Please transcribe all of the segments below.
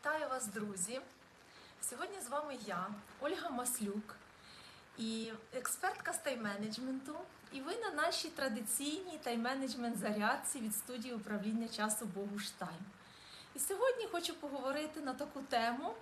Вітаю вас, друзі! Сьогодні з вами я, Ольга Маслюк, і експертка з тайм-менеджменту. І ви на нашій традиційній тайм-менеджмент зарядці від студії управління часу Богуштайм. І сьогодні хочу поговорити на таку тему,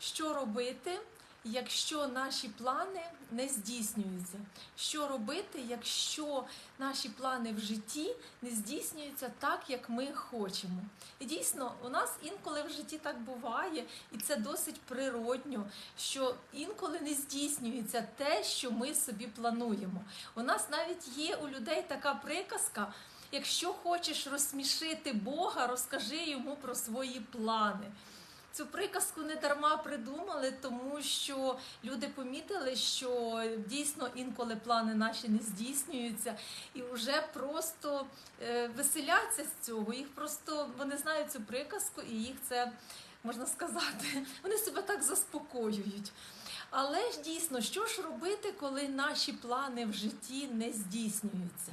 що робити, якщо наші плани не здійснюються. Що робити, якщо наші плани в житті не здійснюються так, як ми хочемо. І дійсно, у нас інколи в житті так буває, і це досить природньо, що інколи не здійснюється те, що ми собі плануємо. У нас навіть є у людей така приказка. Якщо хочеш розсмішити Бога, розкажи йому про свої плани. Цю приказку не дарма придумали, тому що люди помітили, що дійсно інколи плани наші не здійснюються, і вже просто е, веселяться з цього. Їх просто вони знають цю приказку, і їх це можна сказати, вони себе так заспокоюють. Але ж дійсно, що ж робити, коли наші плани в житті не здійснюються?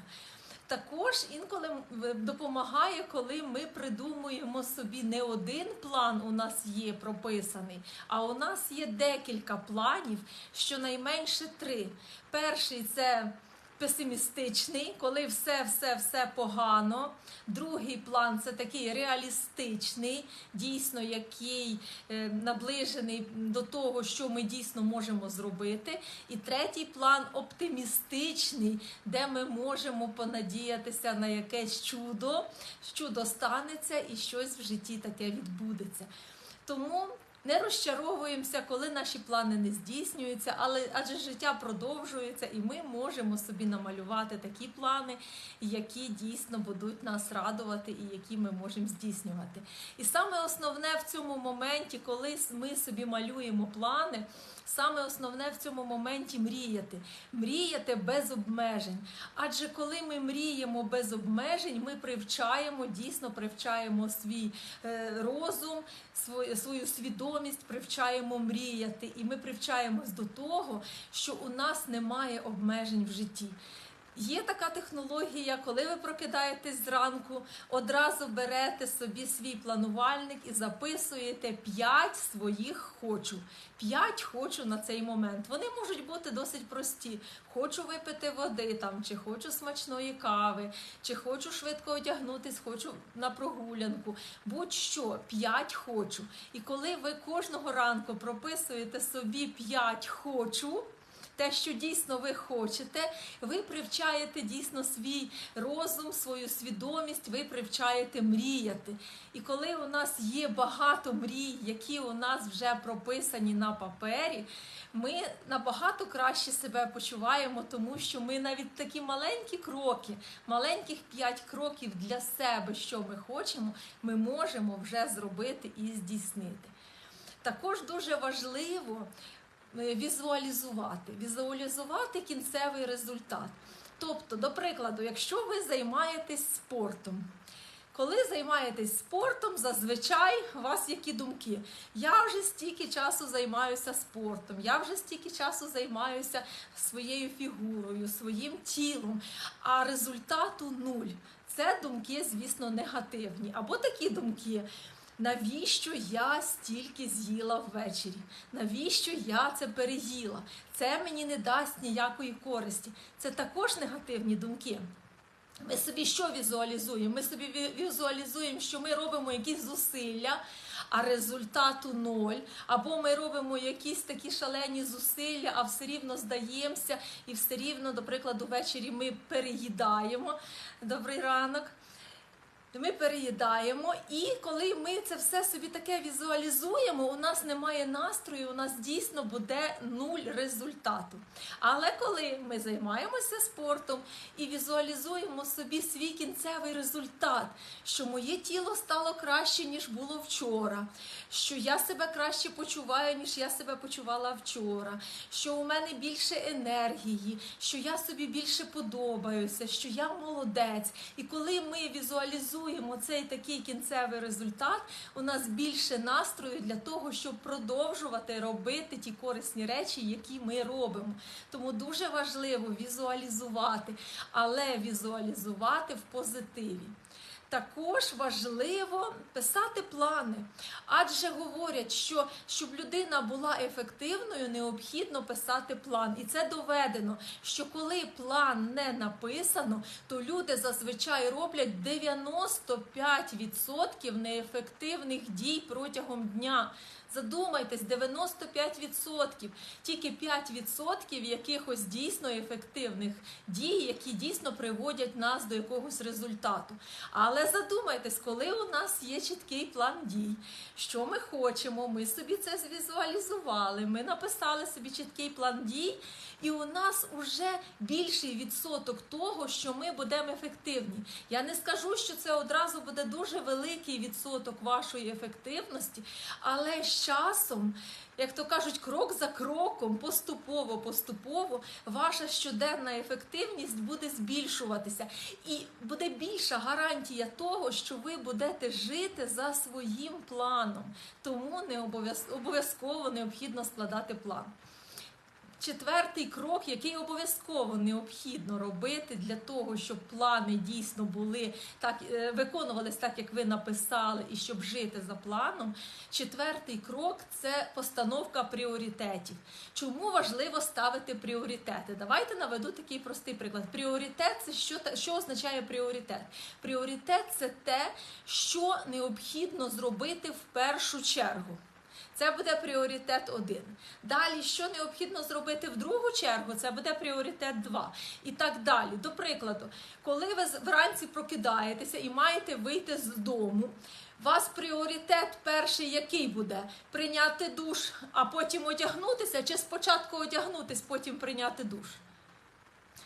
Також інколи допомагає, коли ми придумуємо собі не один план у нас є прописаний, а у нас є декілька планів, щонайменше три. Перший це песимістичний, коли все, все, все погано. Другий план це такий реалістичний, дійсно, який е, наближений до того, що ми дійсно можемо зробити. І третій план оптимістичний, де ми можемо понадіятися на якесь чудо, чудо станеться і щось в житті таке відбудеться. Тому не розчаровуємося, коли наші плани не здійснюються, але адже життя продовжується, і ми можемо собі намалювати такі плани, які дійсно будуть нас радувати і які ми можемо здійснювати. І саме основне в цьому моменті, коли ми собі малюємо плани. Саме основне в цьому моменті мріяти, мріяти без обмежень. Адже коли ми мріємо без обмежень, ми привчаємо, дійсно привчаємо свій е, розум, свою, свою свідомість, привчаємо мріяти. І ми привчаємось до того, що у нас немає обмежень в житті. Є така технологія, коли ви прокидаєтесь зранку, одразу берете собі свій планувальник і записуєте 5 своїх хочу. 5 хочу на цей момент. Вони можуть бути досить прості. Хочу випити води, там, чи хочу смачної кави, чи хочу швидко одягнутись, хочу на прогулянку. Будь-що 5 хочу. І коли ви кожного ранку прописуєте собі 5 хочу те, що дійсно ви хочете, ви привчаєте дійсно свій розум, свою свідомість, ви привчаєте мріяти. І коли у нас є багато мрій, які у нас вже прописані на папері, ми набагато краще себе почуваємо, тому що ми навіть такі маленькі кроки, маленьких п'ять кроків для себе, що ми хочемо, ми можемо вже зробити і здійснити. Також дуже важливо візуалізувати, візуалізувати кінцевий результат. Тобто, до прикладу, якщо ви займаєтесь спортом, коли займаєтесь спортом, зазвичай у вас які думки? Я вже стільки часу займаюся спортом, я вже стільки часу займаюся своєю фігурою, своїм тілом, а результату нуль. Це думки, звісно, негативні. Або такі думки. Навіщо я стільки з'їла ввечері? Навіщо я це переїла? Це мені не дасть ніякої користі. Це також негативні думки. Ми собі що візуалізуємо? Ми собі візуалізуємо, що ми робимо якісь зусилля, а результату ноль. Або ми робимо якісь такі шалені зусилля, а все рівно здаємося, і все рівно, до прикладу, ввечері ми переїдаємо. Добрий ранок. Ми переїдаємо, і коли ми це все собі таке візуалізуємо, у нас немає настрою, у нас дійсно буде нуль результату. Але коли ми займаємося спортом і візуалізуємо собі свій кінцевий результат, що моє тіло стало краще, ніж було вчора, що я себе краще почуваю, ніж я себе почувала вчора, що у мене більше енергії, що я собі більше подобаюся, що я молодець. І коли ми візуалізуємо, реалізуємо цей такий кінцевий результат, у нас більше настрою для того, щоб продовжувати робити ті корисні речі, які ми робимо. Тому дуже важливо візуалізувати, але візуалізувати в позитиві. Також важливо писати плани, адже говорять, що щоб людина була ефективною, необхідно писати план. І це доведено, що коли план не написано, то люди зазвичай роблять 95% неефективних дій протягом дня. Задумайтесь, 95%, тільки 5% якихось дійсно ефективних дій, які дійсно приводять нас до якогось результату. Але задумайтесь, коли у нас є чіткий план дій, що ми хочемо, ми собі це звізуалізували, ми написали собі чіткий план дій, і у нас вже більший відсоток того, що ми будемо ефективні. Я не скажу, що це одразу буде дуже великий відсоток вашої ефективності, але часом, як то кажуть, крок за кроком, поступово, поступово, ваша щоденна ефективність буде збільшуватися, і буде більша гарантія того, що ви будете жити за своїм планом. Тому не обов'язково необхідно складати план. Четвертий крок, який обов'язково необхідно робити для того, щоб плани дійсно були так, е, виконувались так, як ви написали, і щоб жити за планом. Четвертий крок це постановка пріоритетів. Чому важливо ставити пріоритети? Давайте наведу такий простий приклад. Пріоритет це що, що означає пріоритет? Пріоритет це те, що необхідно зробити в першу чергу. Це буде пріоритет 1. Далі, що необхідно зробити в другу чергу, це буде пріоритет 2. І так далі. До прикладу, коли ви вранці прокидаєтеся і маєте вийти з дому, вас пріоритет перший який буде? Прийняти душ, а потім одягнутися, чи спочатку одягнутися, потім прийняти душ?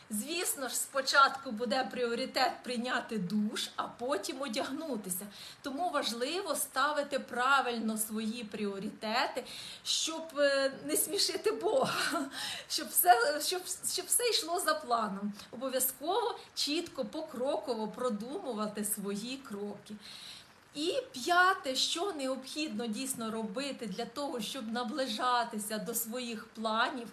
Звісно ж, спочатку буде пріоритет прийняти душ, а потім одягнутися. Тому важливо ставити правильно свої пріоритети, щоб е, не смішити Бога, щоб все, щоб, щоб все йшло за планом. Обов'язково чітко, покроково продумувати свої кроки. І п'яте, що необхідно дійсно робити для того, щоб наближатися до своїх планів,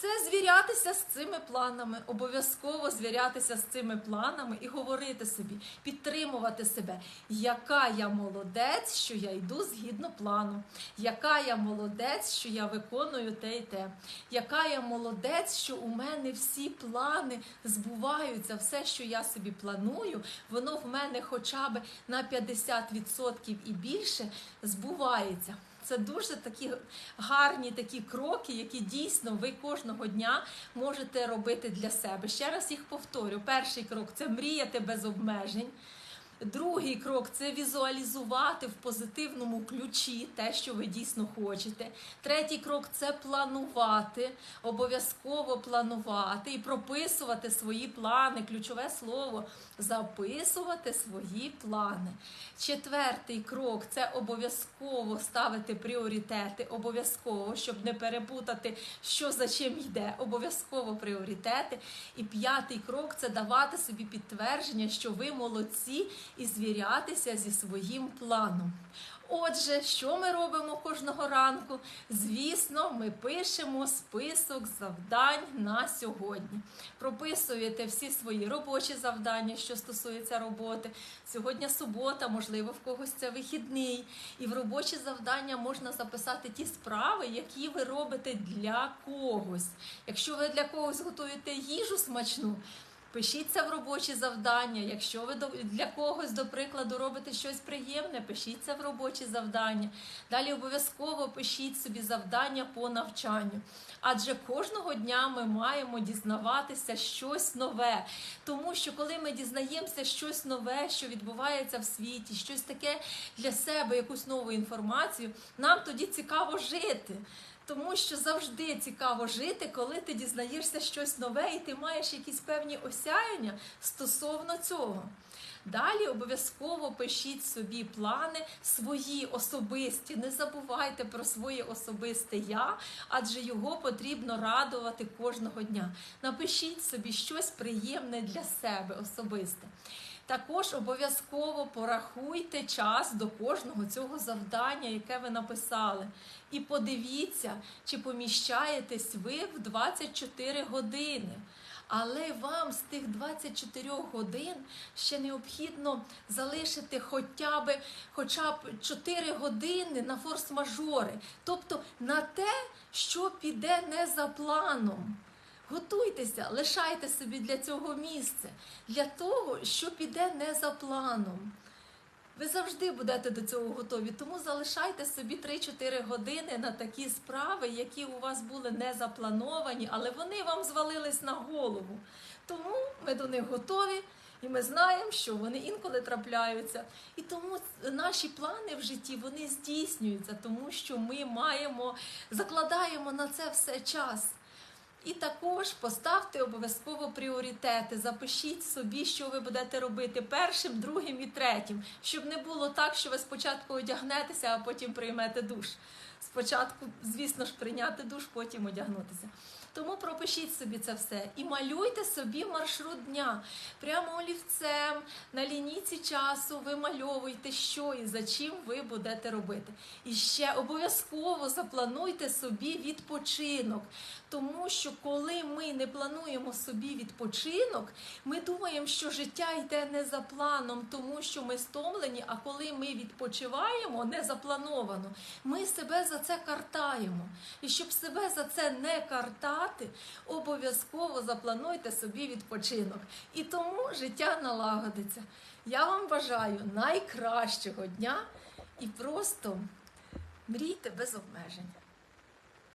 це звірятися з цими планами, обов'язково звірятися з цими планами і говорити собі, підтримувати себе, яка я молодець, що я йду згідно плану, яка я молодець, що я виконую те і те, яка я молодець, що у мене всі плани збуваються, все, що я собі планую, воно в мене хоча б на 50% і більше збувається. Це дуже такі гарні такі кроки, які дійсно ви кожного дня можете робити для себе. Ще раз їх повторю. Перший крок це мріяти без обмежень. Другий крок це візуалізувати в позитивному ключі те, що ви дійсно хочете. Третій крок це планувати, обов'язково планувати і прописувати свої плани. Ключове слово записувати свої плани. Четвертий крок це обов'язково ставити пріоритети, обов'язково, щоб не перепутати, що за чим йде. Обов'язково пріоритети. І п'ятий крок це давати собі підтвердження, що ви молодці, і звірятися зі своїм планом. Отже, що ми робимо кожного ранку? Звісно, ми пишемо список завдань на сьогодні. Прописуєте всі свої робочі завдання, що стосуються роботи. Сьогодні субота, можливо, в когось це вихідний. І в робочі завдання можна записати ті справи, які ви робите для когось. Якщо ви для когось готуєте їжу смачну. Пишіть це в робочі завдання. Якщо ви для когось, до прикладу, робите щось приємне, пишіть це в робочі завдання. Далі обов'язково пишіть собі завдання по навчанню. Адже кожного дня ми маємо дізнаватися щось нове. Тому що коли ми дізнаємося щось нове, що відбувається в світі, щось таке для себе, якусь нову інформацію, нам тоді цікаво жити. Тому що завжди цікаво жити, коли ти дізнаєшся щось нове і ти маєш якісь певні осяяння стосовно цього. Далі обов'язково пишіть собі плани свої особисті. Не забувайте про своє особисте я, адже його потрібно радувати кожного дня. Напишіть собі щось приємне для себе особисте. Також обов'язково порахуйте час до кожного цього завдання, яке ви написали. І подивіться, чи поміщаєтесь ви в 24 години. Але вам з тих 24 годин ще необхідно залишити хоча б, хоча б 4 години на форс-мажори, тобто на те, що піде не за планом. Готуйтеся, лишайте собі для цього місце, для того, що піде не за планом. Ви завжди будете до цього готові, тому залишайте собі 3-4 години на такі справи, які у вас були не заплановані, але вони вам звалились на голову. Тому ми до них готові. І ми знаємо, що вони інколи трапляються. І тому наші плани в житті вони здійснюються, тому що ми маємо, закладаємо на це все час. І також поставте обов'язково пріоритети. Запишіть собі, що ви будете робити першим, другим і третім, щоб не було так, що ви спочатку одягнетеся, а потім приймете душ. Спочатку, звісно ж, прийняти душ, потім одягнутися. Тому пропишіть собі це все і малюйте собі маршрут дня. Прямо олівцем на лінійці часу вимальовуйте, що і за чим ви будете робити. І ще обов'язково заплануйте собі відпочинок. Тому що коли ми не плануємо собі відпочинок, ми думаємо, що життя йде не за планом, тому що ми стомлені. А коли ми відпочиваємо не заплановано, ми себе за це картаємо. І щоб себе за це не картати, обов'язково заплануйте собі відпочинок. І тому життя налагодиться. Я вам бажаю найкращого дня і просто мрійте без обмежень.